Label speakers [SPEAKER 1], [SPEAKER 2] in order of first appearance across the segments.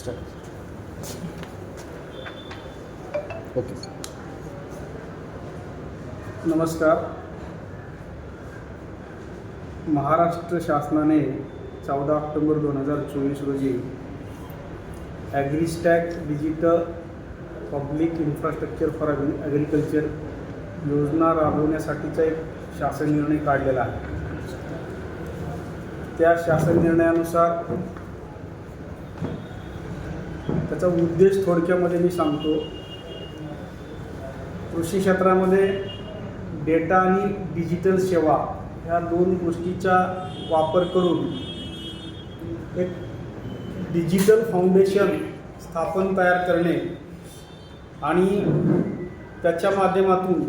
[SPEAKER 1] Start okay नमस्कार. महाराष्ट्र शासनाने चौदा ऑक्टोबर दोन हजार चोवीस रोजी AgriStack digital public infrastructure for agriculture योजना राबवण्यासाठीचा एक शासन निर्णय काढलेला आहे. त्या शासन निर्णयानुसार त्याचा उद्देश थोडक्यामध्ये मी सांगतो. कृषी क्षेत्रामध्ये डेटा आणि डिजिटल सेवा ह्या दोन गोष्टीचा वापर करून एक डिजिटल फाउंडेशन स्थापन तयार करणे आणि त्याच्या माध्यमातून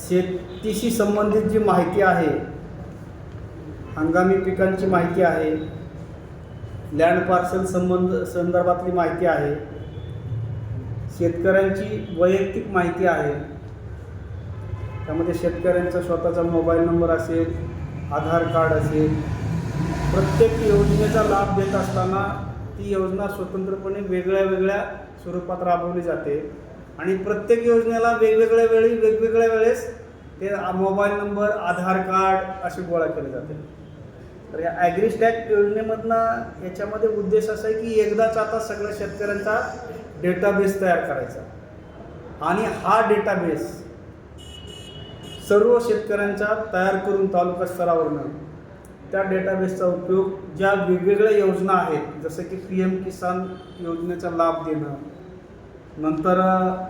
[SPEAKER 1] शेतीशी संबंधित जी माहिती आहे हंगामी पिकांची माहिती आहे लँड पार्सल संबंध संदर्भातली माहिती आहे. शेतकऱ्यांची वैयक्तिक माहिती आहे. त्यामध्ये शेतकऱ्यांचा स्वतःचा मोबाईल नंबर असेल आधार कार्ड असेल प्रत्येक योजनेचा लाभ देत असताना ती योजना स्वतंत्रपणे वेगळ्या वेगळ्या स्वरूपात राबवली जाते. आणि प्रत्येक योजनेला वेगवेगळ्या वेळी वेगवेगळ्या वेळेस ते मोबाईल नंबर आधार कार्ड असे गोळा केले जाते. तर या ॲग्रीस्टॅक योजनेमधनं याच्यामध्ये उद्देश असा आहे की एकदाच आता सगळ्या शेतकऱ्यांचा डेटाबेस तयार करायचा. आणि हा डेटाबेस सर्व शेतकऱ्यांचा तयार करून तालुका स्तरावरनं त्या डेटाबेसचा उपयोग ज्या वेगवेगळ्या योजना आहेत जसं की पी एम किसान योजनेचा लाभ देणं नंतर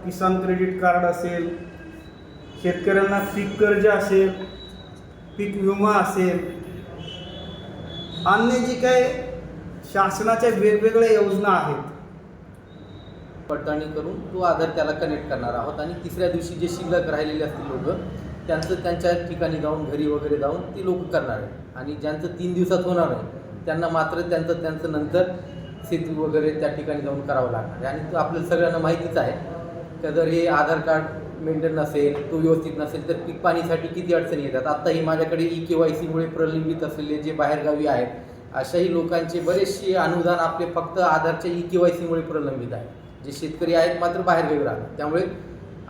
[SPEAKER 1] किसान क्रेडिट कार्ड असेल शेतकऱ्यांना पीक कर्ज असेल पीक विमा असेल अन्य जी काही शासनाच्या वेगवेगळ्या योजना आहेत.
[SPEAKER 2] पडताळणी करून तो आधार त्याला कनेक्ट करणार आहोत. आणि तिसऱ्या दिवशी जे शिल्लक राहिलेले असतील लोक त्यांचं त्यांच्या ठिकाणी जाऊन घरी वगैरे जाऊन ती लोक करणार आहेत. आणि ज्यांचं तीन दिवसात होणार आहे त्यांना मात्र त्यांचं त्यांचं नंतर सेतू वगैरे त्या ठिकाणी जाऊन करावं लागणार आहे. आणि तो आपल्याला सगळ्यांना माहितीच आहे का जर हे आधार कार्ड मेंटेन नसेल तो व्यवस्थित नसेल तर पीक पाणीसाठी किती अडचणी येतात? आत्ताही माझ्याकडे ई के वाय सीमुळे प्रलंबित असलेले जे बाहेरगावी आहेत अशाही लोकांचे बरेचसे अनुदान आपले फक्त आधारच्या ई के वाय सीमुळे प्रलंबित आहे. जे शेतकरी आहेत मात्र बाहेरगावी राहतात. त्यामुळे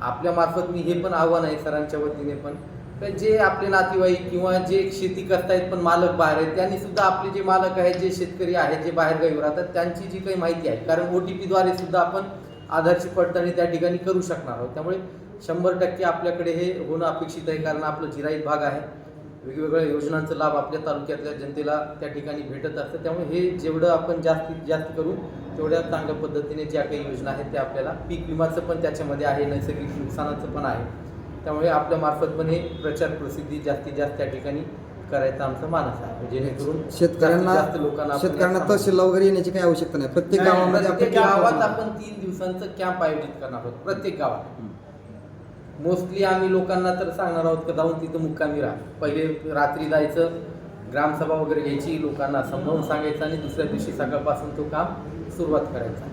[SPEAKER 2] आपल्या मार्फत मी हे पण आव्हान आहे सरांच्या वतीने पण तर जे आपले नातेवाईक किंवा जे शेती करतायत पण मालक बाहेर आहेत त्यांनी सुद्धा आपले जे मालक आहेत जे शेतकरी आहेत जे बाहेरगावी राहतात त्यांची जी काही माहिती आहे कारण ओ टी पीद्वारे सुद्धा आपण आधारची पडताळणी त्या ठिकाणी करू शकणार आहोत. त्यामुळे शंभर टक्के आपल्याकडे हे होणं अपेक्षित आहे कारण आपलं जिराईत भाग आहे. वेगवेगळ्या योजनांचा लाभ आपल्या तालुक्यातल्या जनतेला त्या ठिकाणी भेटत असतं. त्यामुळे हे जेवढं आपण जास्तीत जास्त करू तेवढ्या चांगल्या पद्धतीने ज्या काही योजना आहेत त्या आपल्याला पीक विमाचं पण त्याच्यामध्ये आहे नैसर्गिक नुकसानाचं पण आहे. त्यामुळे आपल्या मार्फत पण हे प्रचार प्रसिद्धी जास्तीत जास्त त्या ठिकाणी करायचा आमचा मानस आहे. जेणेकरून
[SPEAKER 3] शेतकऱ्यांना
[SPEAKER 2] जास्त लोकांना
[SPEAKER 3] शेतकऱ्यांना तहसीलला वगैरे येण्याची काही आवश्यकता नाही. प्रत्येक गावामध्ये
[SPEAKER 2] गावात. आपण तीन दिवसांचं कॅम्प आयोजित करणार आहोत. प्रत्येक गावात. मोस्टली आम्ही लोकांना तर सांगणार आहोत की जाऊन तिथं मुक्कामी राहा. पहिले रात्री जायचं ग्रामसभा वगैरे घ्यायची लोकांना समजावून सांगायचं आणि दुसऱ्या दिवशी सकाळपासून तो काम सुरुवात करायचा.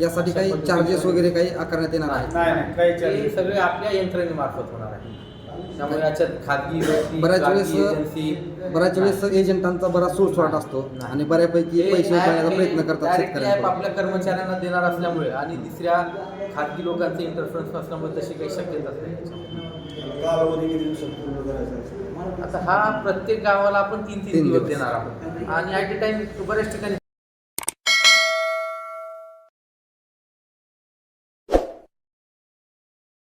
[SPEAKER 3] यासाठी काही चार्जेस वगैरे काही आकारण्यात येणार आहे
[SPEAKER 1] नाही नाही काही
[SPEAKER 2] हे
[SPEAKER 1] चार्जेस
[SPEAKER 2] सगळे आपल्या यंत्रणेमार्फत होणार आहे. त्यामुळे याच्यात खाजगी व्यक्ती,
[SPEAKER 3] बऱ्याच
[SPEAKER 2] खाजगी
[SPEAKER 3] वेळेस
[SPEAKER 2] एजन्सी
[SPEAKER 3] बऱ्याच वेळेस एजंटांचा बराच सुळसुळाट असतो आणि बऱ्यापैकी पैसे उकळण्याचा प्रयत्न करतात
[SPEAKER 2] ॲप
[SPEAKER 3] शेतकऱ्यांकडून
[SPEAKER 2] आपल्या कर्मचाऱ्यांना देणार असल्यामुळे आणि तिसऱ्या खाजगी लोकांचे इंटरफरन्स असल्यामुळे तशी काही शक्यताच नाही याच्यामध्ये.
[SPEAKER 4] कालावधी किती दिवसात पूर्ण करायचा आहे?
[SPEAKER 2] आता हा प्रत्येक गावाला आपण तीन तीन
[SPEAKER 3] तीन
[SPEAKER 2] दिवस
[SPEAKER 3] दिवस.
[SPEAKER 2] देणार आहोत आणि ॲट ए टाइम बऱ्याच ठिकाणी